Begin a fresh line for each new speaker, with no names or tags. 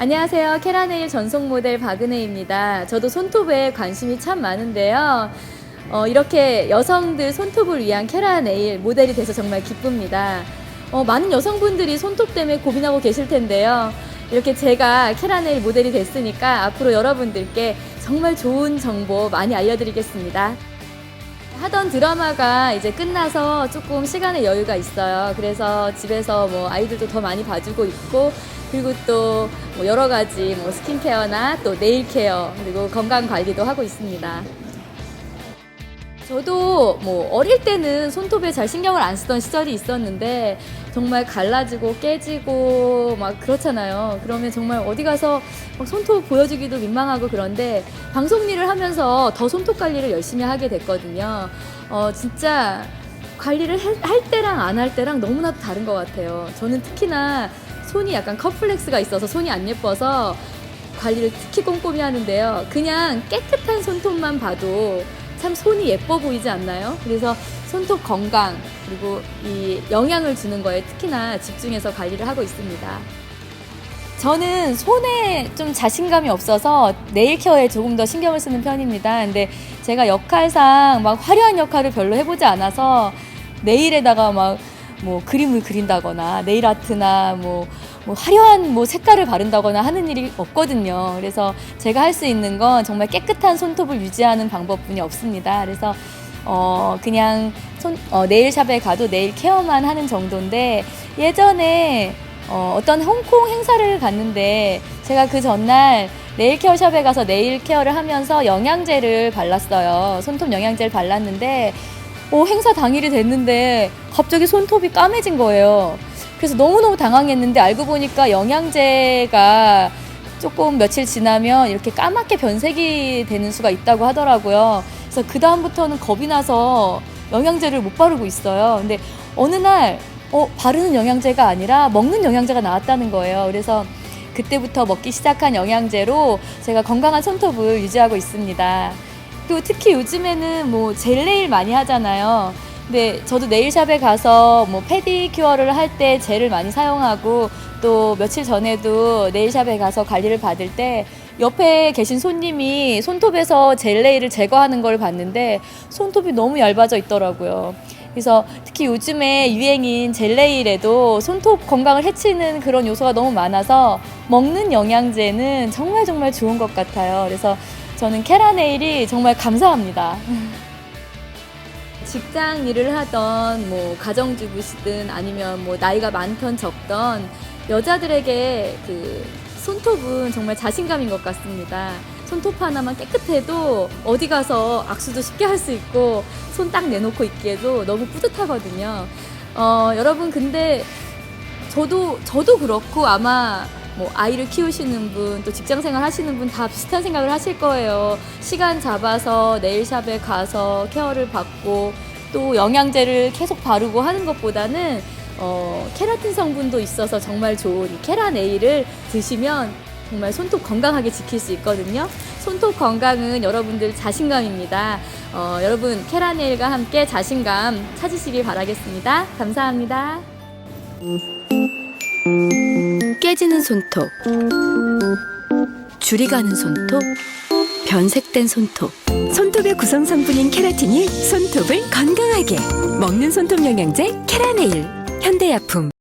안녕하세요. 캐라네일 전속 모델 박은혜입니다. 저도 손톱에 관심이 참 많은데요. 어, 이렇게 여성들 손톱을 위한 캐라네일 모델이 돼서 정말 기쁩니다. 어, 많은 여성분들이 손톱 때문에 고민하고 계실 텐데요. 이렇게 제가 캐라네일 모델이 됐으니까 앞으로 여러분들께 정말 좋은 정보 많이 알려드리겠습니다. 하던 드라마가 이제 끝나서 조금 시간의 여유가 있어요. 그래서 집에서 뭐 아이들도 더 많이 봐주고 있고, 그리고 또 뭐 여러 가지 뭐 스킨케어나 또 네일 케어, 그리고 건강 관리도 하고 있습니다. 저도 뭐 어릴 때는 손톱에 잘 신경을 안 쓰던 시절이 있었는데 정말 갈라지고 깨지고 막 그렇잖아요. 그러면 정말 어디 가서 막 손톱 보여주기도 민망하고 그런데 방송 일을 하면서 더 손톱 관리를 열심히 하게 됐거든요. 어, 진짜 관리를 해- 할 때랑 안 할 때랑 너무나도 다른 것 같아요. 저는 특히나 손이 약간 컵플렉스가 있어서 손이 안 예뻐서 관리를 특히 꼼꼼히 하는데요. 그냥 깨끗한 손톱만 봐도 참 손이 예뻐 보이지 않나요? 그래서 손톱 건강 그리고 이 영향을 주는 거에 특히나 집중해서 관리를 하고 있습니다. 저는 손에 좀 자신감이 없어서 네일 케어에 조금 더 신경을 쓰는 편입니다. 근데 제가 역할상 막 화려한 역할을 별로 해보지 않아서 네일에다가 막 뭐 그림을 그린다거나 네일 아트나 뭐, 뭐 화려한 뭐 색깔을 바른다거나 하는 일이 없거든요. 그래서 제가 할 수 있는 건 정말 깨끗한 손톱을 유지하는 방법뿐이 없습니다. 그래서 어 그냥 손 어, 네일샵에 가도 네일 케어만 하는 정도인데 예전에 어, 어떤 홍콩 행사를 갔는데 제가 그 전날 네일 케어 샵에 가서 네일 케어를 하면서 영양제를 발랐어요. 손톱 영양제를 발랐는데 오, 행사 당일이 됐는데 갑자기 손톱이 까매진 거예요. 그래서 너무너무 당황했는데 알고 보니까 영양제가 조금 며칠 지나면 이렇게 까맣게 변색이 되는 수가 있다고 하더라고요. 그래서 그다음부터는 겁이 나서 영양제를 못 바르고 있어요. 근데 어느 날, 어, 바르는 영양제가 아니라 먹는 영양제가 나왔다는 거예요. 그래서 그때부터 먹기 시작한 영양제로 제가 건강한 손톱을 유지하고 있습니다. 또 특히 요즘에는 뭐 젤네일 많이 하잖아요. 근데 저도 네일샵에 가서 뭐 페디큐어를 할 때 젤을 많이 사용하고 또 며칠 전에도 네일샵에 가서 관리를 받을 때 옆에 계신 손님이 손톱에서 젤네일을 제거하는 걸 봤는데 손톱이 너무 얇아져 있더라고요. 그래서 특히 요즘에 유행인 젤네일에도 손톱 건강을 해치는 그런 요소가 너무 많아서 먹는 영양제는 정말 정말 좋은 것 같아요. 그래서 저는 캐라네일이 정말 감사합니다. 직장 일을 하던 뭐 가정주부시든 아니면 뭐 나이가 많던 적던 여자들에게 그 손톱은 정말 자신감인 것 같습니다. 손톱 하나만 깨끗해도 어디 가서 악수도 쉽게 할 수 있고 손 딱 내놓고 있기에도 너무 뿌듯하거든요. 어, 여러분 근데 저도 저도 그렇고 아마 뭐 아이를 키우시는 분 또 직장 생활 하시는 분 다 비슷한 생각을 하실 거예요. 시간 잡아서 네일샵에 가서 케어를 받고 또 영양제를 계속 바르고 하는 것보다는 어, 케라틴 성분도 있어서 정말 좋은 이 케라 네일을 드시면 정말 손톱 건강하게 지킬 수 있거든요. 손톱 건강은 여러분들 자신감입니다. 어, 여러분 케라 네일과 함께 자신감 찾으시길 바라겠습니다. 감사합니다.
깨지는 손톱, 줄이 가는 손톱, 변색된 손톱. 손톱의 구성 성분인 케라틴이 손톱을 건강하게 먹는 손톱 영양제 케라네일 현대약품